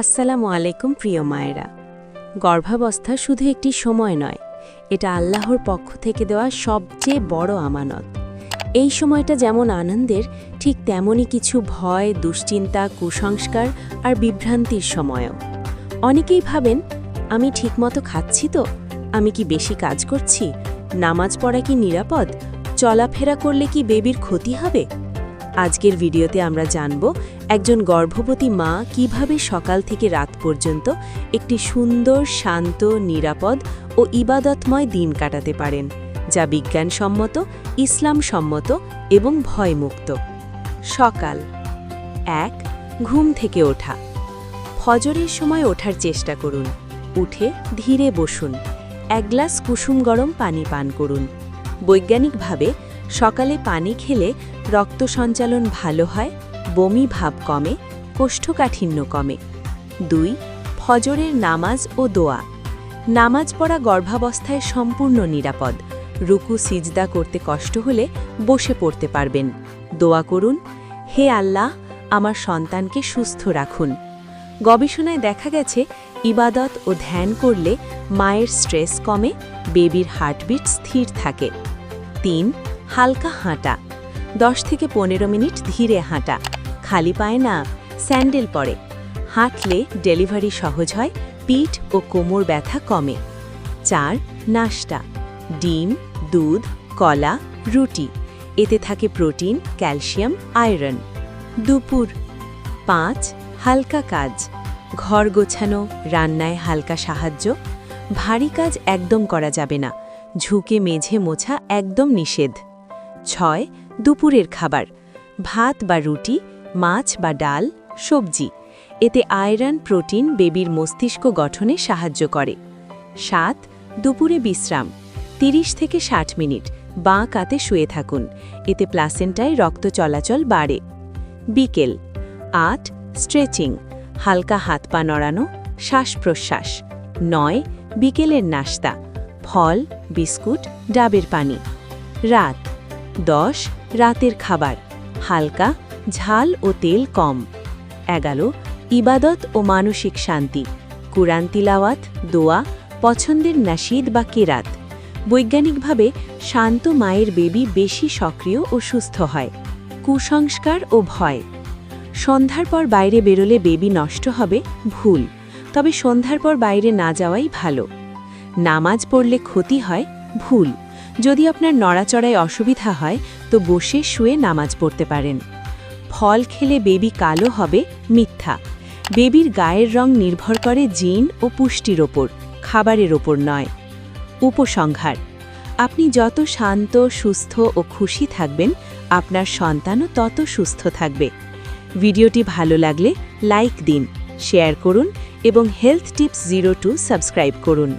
আসসালামু আলাইকুম প্রিয় মায়েরা। গর্ভাবস্থা শুধু একটি সময় নয়, এটা আল্লাহর পক্ষ থেকে দেওয়া সবচেয়ে বড় আমানত। এই সময়টা যেমন আনন্দের, ঠিক তেমনই কিছু ভয়, দুশ্চিন্তা, কুসংস্কার আর বিভ্রান্তির সময়ও। অনেকেই ভাবেন, আমি ঠিকমতো খাচ্ছি তো? আমি কি বেশি কাজ করছি? নামাজ পড়া কি নিরাপদ? চলাফেরা করলে কি বেবির ক্ষতি হবে? আজকের ভিডিওতে আমরা জানব একজন গর্ভবতী মা কীভাবে সকাল থেকে রাত পর্যন্ত একটি সুন্দর, শান্ত, নিরাপদ ও ইবাদতময় দিন কাটাতে পারেন, যা বিজ্ঞানসম্মত, ইসলামসম্মত এবং ভয়মুক্ত। সকাল। এক, ঘুম থেকে ওঠা। ফজরের সময় ওঠার চেষ্টা করুন। উঠে ধীরে বসুন। এক গ্লাস কুসুম গরম পানি পান করুন। বৈজ্ঞানিকভাবে সকালে পানি খেলে রক্ত সঞ্চালন ভালো হয়, বমি ভাব কমে, কোষ্ঠকাঠিন্য কমে। দুই, ফজরের নামাজ ও দোয়া। নামাজ পড়া গর্ভাবস্থায় সম্পূর্ণ নিরাপদ। রুকু, সিজদা করতে কষ্ট হলে বসে পড়তে পারবেন। দোয়া করুন, হে আল্লাহ, আমার সন্তানকে সুস্থ রাখুন। গবেষণায় দেখা গেছে, ইবাদত ও ধ্যান করলে মায়ের স্ট্রেস কমে, বেবির হার্টবিট স্থির থাকে। তিন হালকা হাঁটা। দশ থেকে পনেরো মিনিট ধীরে হাঁটা। খালি পায় না, স্যান্ডেল পরে। হাঁটলে ডেলিভারি সহজ হয়, পিঠ ও কোমর ব্যথা কমে। চার, নাস্তা। ডিম, দুধ, কলা, রুটি। এতে থাকে প্রোটিন, ক্যালসিয়াম, আয়রন। দুপুর। পাঁচ, হালকা কাজ। ঘর গোছানো, রান্নায় হালকা সাহায্য। ভারী কাজ একদম করা যাবে না। ঝুঁকে মেঝে মোছা একদম নিষেধ। ছয় দুপুরের খাবার, ভাত বা রুটি, মাছ বা ডাল, সবজি। এতে আয়রন, প্রোটিন, বেবির মস্তিষ্ক গঠনে সাহায্য করে। সাত দুপুরে বিশ্রাম 30 থেকে ষাট মিনিট, বাঁ কাতে শুয়ে থাকুন। এতে প্লাসেন্টায় রক্ত চলাচল বাড়ে। বিকেল, আট স্ট্রেচিং, হালকা হাত পা নড়ানো, শ্বাস প্রশ্বাস। নয় বিকেলের নাস্তা, ফল, বিস্কুট, ডাবের পানি। রাত দশ, রাতের খাবার। হালকা, ঝাল ও তেল কম। এগারো, ইবাদত ও মানসিক শান্তি। কুরআন তিলাওয়াত, দোয়া, পছন্দের নাশিদ বা কেরাত। বৈজ্ঞানিকভাবে শান্ত মায়ের বেবি বেশি সক্রিয় ও সুস্থ হয়। কুসংস্কার ও ভয়। সন্ধ্যার পর বাইরে বেরোলে বেবি নষ্ট হবে, ভুল। তবে সন্ধ্যার পর বাইরে না যাওয়াই ভালো। নামাজ পড়লে ক্ষতি হয়, ভুল। যদি আপনার নড়াচড়ায় অসুবিধা হয়, তো বসে শুয়ে নামাজ পড়তে পারেন। ফল খেলে বেবি কালো হবে, মিথ্যা। বেবির গায়ের রং নির্ভর করে জিন ও পুষ্টির ওপর, খাবারের ওপর নয়। উপসংহার, আপনি যত শান্ত, সুস্থ ও খুশি থাকবেন, আপনার সন্তানও তত সুস্থ থাকবে। ভিডিওটি ভালো লাগলে লাইক দিন, শেয়ার করুন এবং health tips zero two subscribe করুন।